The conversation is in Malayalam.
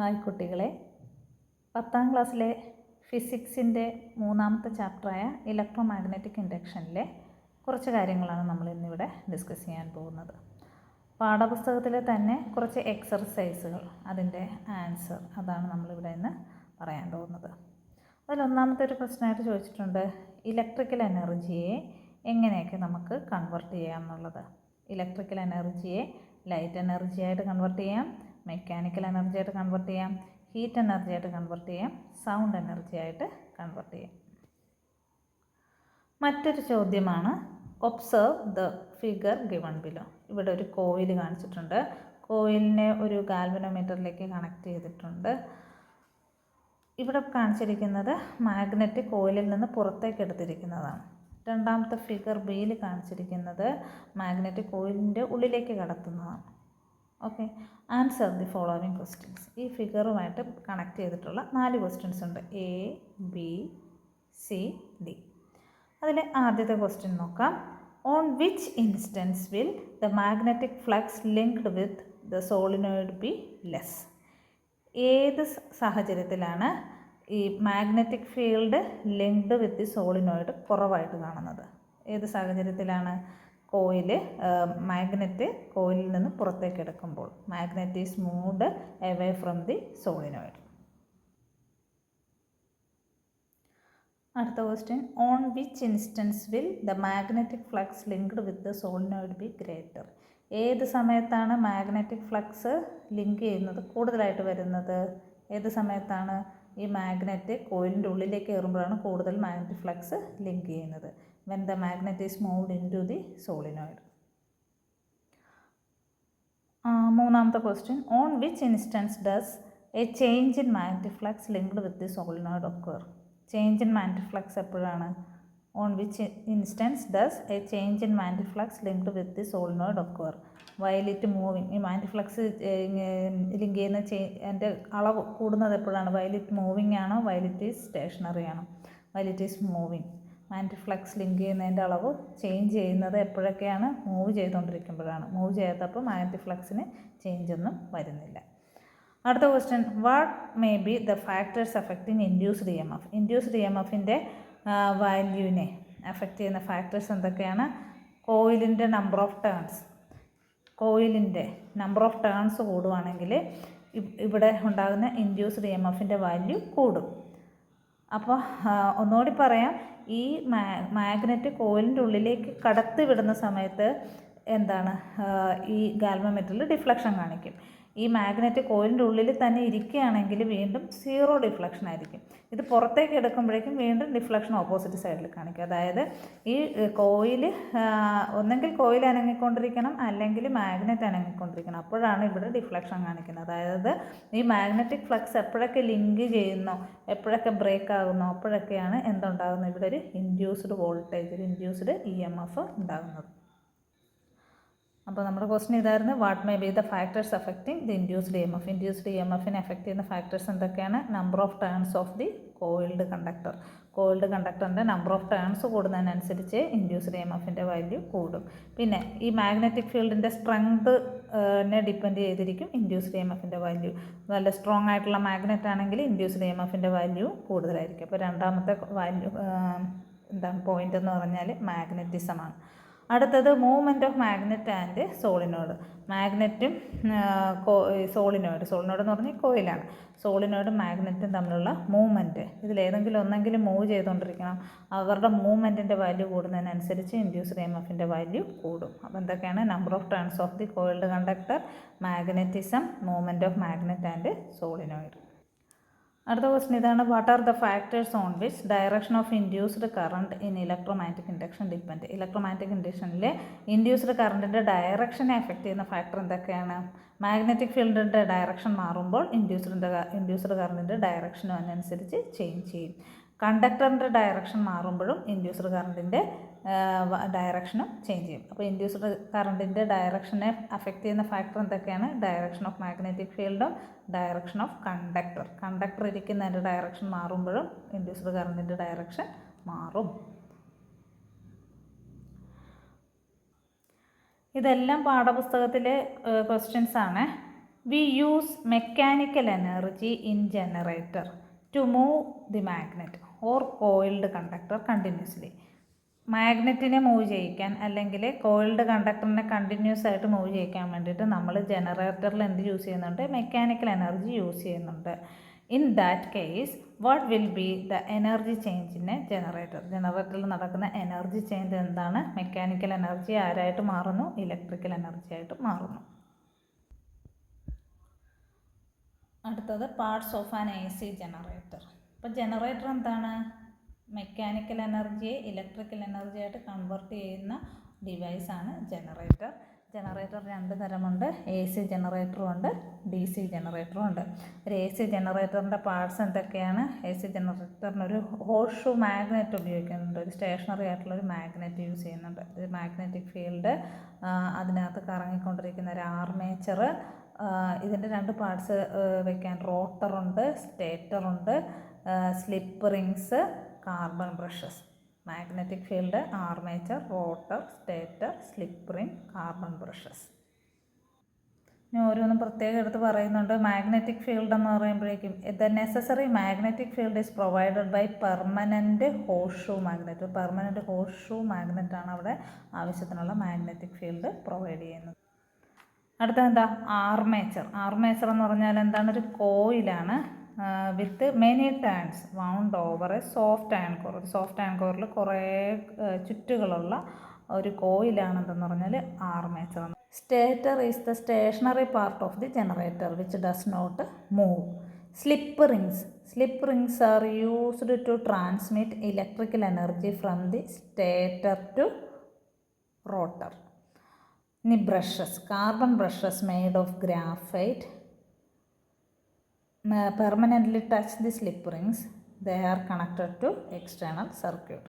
ഹായ് കുട്ടികളെ. പത്താം ക്ലാസ്സിലെ ഫിസിക്സിന്റെ മൂന്നാമത്തെ ചാപ്റ്ററായ ഇലക്ട്രോ മാഗ്നറ്റിക് ഇൻഡക്ഷനിലെ കുറച്ച് കാര്യങ്ങളാണ് നമ്മൾ ഇന്നിവിടെ ഡിസ്കസ് ചെയ്യാൻ പോകുന്നത്. പാഠപുസ്തകത്തിലെ തന്നെ കുറച്ച് എക്സർസൈസുകൾ അതിന്റെ ആൻസർ അതാണ് നമ്മളിവിടെ ഇന്ന് പറയാൻ പോകുന്നത്. അതിലൊന്നാമത്തെ ഒരു പ്രശ്നമായിട്ട് ചോദിച്ചിട്ടുണ്ട് ഇലക്ട്രിക്കൽ എനർജിയെ എങ്ങനെയൊക്കെ നമുക്ക് കൺവെർട്ട് ചെയ്യാം എന്നുള്ളത്? ഇലക്ട്രിക്കൽ എനർജിയെ ലൈറ്റ് എനർജിയായിട്ട് കൺവെർട്ട് ചെയ്യാം മെക്കാനിക്കൽ എനർജി ആയിട്ട് കൺവെർട്ട് ചെയ്യാം ഹീറ്റ് എനർജി ആയിട്ട് കൺവെർട്ട് ചെയ്യാം സൗണ്ട് എനർജി ആയിട്ട് കൺവെർട്ട് ചെയ്യാം. മറ്റൊരു ചോദ്യമാണ് observe the figure given below ഇവിടെ ഒരു കോയിൽ കാണിച്ചിട്ടുണ്ട്. കോയിലിനെ ഒരു ഗാൽവനോമീറ്ററിലേക്ക് കണക്ട് ചെയ്തിട്ടുണ്ട്. ഇവിടെ കാണിച്ചിരിക്കുന്നത് മാഗ്നറ്റ് കോയിലിൽ നിന്ന് പുറത്തേക്ക് എടുത്തിരിക്കുന്നതാണ്. രണ്ടാമത്തെ ഫിഗർ ബിയിൽ കാണിച്ചിരിക്കുന്നത് മാഗ്നറ്റ് കോയിലിന്റെ ഉള്ളിലേക്ക് കടത്തുന്നതാണ്. Okay answer the following questions ഈ ഫിഗറുമായിട്ട് കണക്ട് ചെയ്തിട്ടുള്ള നാല് ക്വസ്റ്റ്യൻസ് ഉണ്ട്. എ ബി സി ഡി അതിലെ ആദ്യത്തെ ക്വസ്റ്റ്യൻ നോക്കാം. On which instance will the magnetic flux linked with the solenoid be less ഏത് സാഹചര്യത്തിലാണ് ഈ magnetic field linked with the solenoid കുറവായിട്ട് കാണുന്നത്? ഏത് സാഹചര്യത്തിലാണ്? കോയിൽ മാഗ്നറ്റ് കോയിലിൽ നിന്ന് പുറത്തേക്ക് എടുക്കുമ്പോൾ magnet is moved away from the solenoid അടുത്ത question on which instance will the magnetic flux linked with the solenoid be greater ഏത് സമയത്താണ് മാഗ്നറ്റിക് ഫ്ലക്സ് ലിങ്ക് ചെയ്യുന്നത് കൂടുതലായിട്ട് വരുന്നത്? ഏത് സമയത്താണ് ഈ മാഗ്നറ്റ് കോയിലിന്റെ ഉള്ളിലേക്ക് കയറുമ്പോഴാണ് കൂടുതൽ മാഗ്നറ്റിക് ഫ്ലക്സ് ലിങ്ക് ചെയ്യുന്നത്? When the magnet is moved into the solenoid മൂന്നാമത്തെ question on which instance does a change in magnetic linked with the solenoid occur change in magnetic എപ്പോഴാണ്? On which instance does a change in magnetic linked with the solenoid occur while it moving ഈ മാഗ്നറ്റിക് ഫ്ലക്സ് ലിങ്ക് ചെയ്യുന്ന ചേ എന്റെ അളവ് കൂടുന്നത് എപ്പോഴാണ്? വയലിറ്റ് മൂവിങ് ആണോ? വയലിറ്റ് ഈസ് സ്റ്റേഷനറി ആണോ? Violet is moving magnetic flux link ചെയ്യുന്നതിന്റെ അളവ് ചേഞ്ച് ചെയ്യുന്നത് എപ്പോഴൊക്കെയാണ് മൂവ് ചെയ്തുകൊണ്ടിരിക്കുമ്പോഴാണ്. മൂവ് ചെയ്യാത്തപ്പോൾ മാഗ്നറ്റിക് ഫ്ലക്സിന് ചേഞ്ച് ഒന്നും വരുന്നില്ല. അടുത്ത question what may be the factors affecting induced E M F induced E M എഫിന്റെ വാല്യൂവിനെ അഫക്റ്റ് ചെയ്യുന്ന ഫാക്ടേഴ്സ് എന്തൊക്കെയാണ്? കോയിലിന്റെ നമ്പർ ഓഫ് ടേൺസ് കോയിലിന്റെ നമ്പർ ഓഫ് ടേൺസ് കൂടുവാണെങ്കിൽ ഇവിടെ ഉണ്ടാകുന്ന ഇൻഡ്യൂസ്ഡ് ഇ എം എഫിന്റെ വാല്യൂ കൂടും. അപ്പോൾ ഒന്നുകൂടി പറയാം. ഈ മാ മാഗ്നറ്റ് കോയിലിന്റെ ഉള്ളിലേക്ക് കടത്തി വിടുന്ന സമയത്ത് എന്താണ് ഈ ഗാൽമോമെറ്ററിൽ ഡിഫ്ലക്ഷൻ കാണിക്കും. ഈ മാഗ്നറ്റ് കോയിലിന്റെ ഉള്ളിൽ തന്നെ ഇരിക്കുകയാണെങ്കിൽ വീണ്ടും സീറോ ഡിഫ്ലക്ഷൻ ആയിരിക്കും. ഇത് പുറത്തേക്ക് എടുക്കുമ്പോഴേക്കും വീണ്ടും ഡിഫ്ലക്ഷൻ ഓപ്പോസിറ്റ് സൈഡിൽ കാണിക്കും. അതായത് ഈ കോയിൽ ഒന്നെങ്കിൽ കോയിൽ അനങ്ങിക്കൊണ്ടിരിക്കണം അല്ലെങ്കിൽ മാഗ്നറ്റ് അനങ്ങിക്കൊണ്ടിരിക്കണം. അപ്പോഴാണ് ഇവിടെ ഡിഫ്ലക്ഷൻ കാണിക്കുന്നത്. അതായത് ഈ മാഗ്നറ്റിക് ഫ്ലക്സ് എപ്പോഴൊക്കെ ലിങ്ക് ചെയ്യുന്നു എപ്പോഴൊക്കെ ബ്രേക്ക് ആകുന്നോ അപ്പോഴൊക്കെയാണ് എന്തുണ്ടാകുന്നത്? ഇവിടെ ഒരു ഇൻഡ്യൂസ്ഡ് വോൾട്ടേജ് ഒരു ഇൻഡ്യൂസ്ഡ് ഇ എം എഫ് ഉണ്ടാകുന്നത്. അപ്പോൾ നമ്മുടെ ക്വസ്റ്റൻ ഇതായിരുന്നു what may be the factors affecting the induced E M F induced E M എഫിനെ എഫക്റ്റ് ചെയ്യുന്ന ഫാക്ടേഴ്സ് എന്തൊക്കെയാണ്? Number of turns of the coiled conductor coiled കണ്ടക്ടറിന്റെ number of turns കൂടുന്നതിനനുസരിച്ച് ഇൻഡ്യൂസ്ഡ് ഇ എം എഫിന്റെ വാല്യൂ കൂടും. പിന്നെ ഈ മാഗ്നറ്റിക് ഫീൽഡിന്റെ സ്ട്രെങ്ത് നെ ഡിപ്പെൻഡ് ചെയ്തിരിക്കും ഇൻഡ്യൂസ്ഡ് ഇ എം എഫിന്റെ വാല്യൂ നല്ല സ്ട്രോങ് ആയിട്ടുള്ള മാഗ്നറ്റ് ആണെങ്കിൽ ഇൻഡ്യൂസ്ഡ് ഇ എം എഫിന്റെ വാല്യൂ കൂടുതലായിരിക്കും. അപ്പോൾ രണ്ടാമത്തെ വാല്യൂ എന്താണ് പോയിന്റ് എന്ന് പറഞ്ഞാൽ മാഗ്നറ്റിസമാണ് അടുത്തത് movement of magnet and solenoid മാഗ്നറ്റും solenoid solenoid എന്ന് പറഞ്ഞാൽ കോയിലാണ് സോളിനോയിഡും മാഗ്നറ്റും തമ്മിലുള്ള മൂവ്മെന്റ് ഇതിലേതെങ്കിലും ഒന്നെങ്കിലും മൂവ് ചെയ്തുകൊണ്ടിരിക്കണം. അവരുടെ മൂവ്മെന്റിന്റെ വാല്യൂ കൂടുന്നതിനനുസരിച്ച് ഇൻഡ്യൂസ്ഡ് എം എഫിന്റെ വാല്യൂ കൂടും. അപ്പോൾ എന്തൊക്കെയാണ്? Number of turns of the coiled conductor magnetism movement of magnet and solenoid അടുത്ത ക്വസ്റ്റൻ ഇതാണ്. What are the factors on which direction of induced current in electromagnetic induction depend electromagnetic ഇൻഡക്ഷനിൽ induced കറണ്ടിന്റെ ഡയറക്ഷനെ എഫക്റ്റ് ചെയ്യുന്ന ഫാക്ടർ എന്തൊക്കെയാണ്? മാഗ്നറ്റിക് ഫീൽഡിന്റെ ഡയറക്ഷൻ മാറുമ്പോൾ ഇൻഡ്യൂസ്ഡിന്റെ ഇൻഡ്യൂസ്ഡ് കറണ്ടിന്റെ ഡയറക്ഷനും അതിനനുസരിച്ച് ചേഞ്ച് ചെയ്യും. കണ്ടക്ടറിന്റെ ഡയറക്ഷൻ മാറുമ്പോഴും ഇൻഡ്യൂസ്ഡ് കറണ്ടിന്റെ ഡയറക്ഷനും ചേഞ്ച് ചെയ്യും. അപ്പോൾ ഇൻഡ്യൂസ്ഡ് കറണ്ടിന്റെ ഡയറക്ഷനെ അഫക്റ്റ് ചെയ്യുന്ന ഫാക്ടർ എന്തൊക്കെയാണ്? ഡയറക്ഷൻ ഓഫ് മാഗ്നറ്റിക് ഫീൽഡും ഡയറക്ഷൻ ഓഫ് കണ്ടക്ടർ കണ്ടക്ടർ ഇരിക്കുന്നതിന്റെ ഡയറക്ഷൻ മാറുമ്പോഴും ഇൻഡ്യൂസ്ഡ് കറണ്ടിന്റെ ഡയറക്ഷൻ മാറും. ഇതെല്ലാം പാഠപുസ്തകത്തിലെ ക്വസ്റ്റ്യൻസ് ആണ്. We use mechanical energy in generator to move the magnet or coiled conductor continuously മാഗ്നറ്റിനെ move ചെയ്യിക്കാൻ അല്ലെങ്കിൽ കോയിൽഡ് കണ്ടക്ടറിനെ കണ്ടിന്യൂസ് ആയിട്ട് മൂവ് ചെയ്യിക്കാൻ വേണ്ടിയിട്ട് നമ്മൾ ജനറേറ്ററിൽ എന്ത് യൂസ് ചെയ്യുന്നുണ്ട്? മെക്കാനിക്കൽ എനർജി യൂസ് ചെയ്യുന്നുണ്ട്. In that case what will be the energy change in a generator ജനറേറ്ററിൽ നടക്കുന്ന എനർജി ചേഞ്ച് എന്താണ്? മെക്കാനിക്കൽ എനർജി ആരായിട്ട് മാറുന്നു? ഇലക്ട്രിക്കൽ എനർജി ആയിട്ട് മാറുന്നു. അടുത്തത് parts of an A C generator ഇപ്പോൾ ജനറേറ്റർ എന്താണ്? മെക്കാനിക്കൽ എനർജിയെ ഇലക്ട്രിക്കൽ എനർജി ആയിട്ട് കൺവേർട്ട് ചെയ്യുന്ന ഡിവൈസാണ് ജനറേറ്റർ ജനറേറ്റർ രണ്ട് തരമുണ്ട്. എ സി ജനറേറ്ററും ഉണ്ട് ഡി സി ജനറേറ്ററും ഉണ്ട്. ഒരു എ സി ജനറേറ്ററിന്റെ പാർട്സ് എന്തൊക്കെയാണ്? എ സി ജനറേറ്ററിന് ഒരു ഹോഷു മാഗ്നറ്റ് ഉപയോഗിക്കുന്നുണ്ട്. ഒരു സ്റ്റേഷനറി ആയിട്ടുള്ള ഒരു മാഗ്നറ്റ് യൂസ് ചെയ്യുന്നുണ്ട്. ഒരു മാഗ്നറ്റിക് ഫീൽഡ് അതിനകത്ത് കറങ്ങിക്കൊണ്ടിരിക്കുന്ന ഒരു ആർമേച്ചർ ഇതിന്റെ രണ്ട് പാർട്സ് വെക്കാൻ റോട്ടറുണ്ട് സ്റ്റേറ്ററുണ്ട് slip rings carbon brushes. Magnetic field armature rotor stator slip ring carbon brushes. ഞാൻ ഓരോന്നും പ്രത്യേകം എടുത്ത് പറയുന്നുണ്ട്. മാഗ്നറ്റിക് ഫീൽഡ് എന്ന് പറയുമ്പോഴേക്കും the necessary magnetic field is provided by permanent horseshoe magnet permanent horseshoe ആണ് അവിടെ ആവശ്യത്തിനുള്ള മാഗ്നറ്റിക് ഫീൽഡ് പ്രൊവൈഡ് ചെയ്യുന്നത്. അടുത്ത എന്താ? ആർമേച്ചർ. ആർമേച്ചർ എന്ന് പറഞ്ഞാൽ എന്താണ്? ഒരു കോയിലാണ് with many turns wound over a soft anchor ഒരു സോഫ്റ്റ് ആൻകോറിൽ കുറേ ചുറ്റുകളുള്ള ഒരു കോയിലാണെന്തെന്ന് പറഞ്ഞാൽ armature stator is the stationary part of the generator which does not move slip rings slip rings are used to transmit electrical energy from the stator to rotor ഇനി brushes carbon brushes made of graphite permanently touch the slip rings. They are connected to external circuit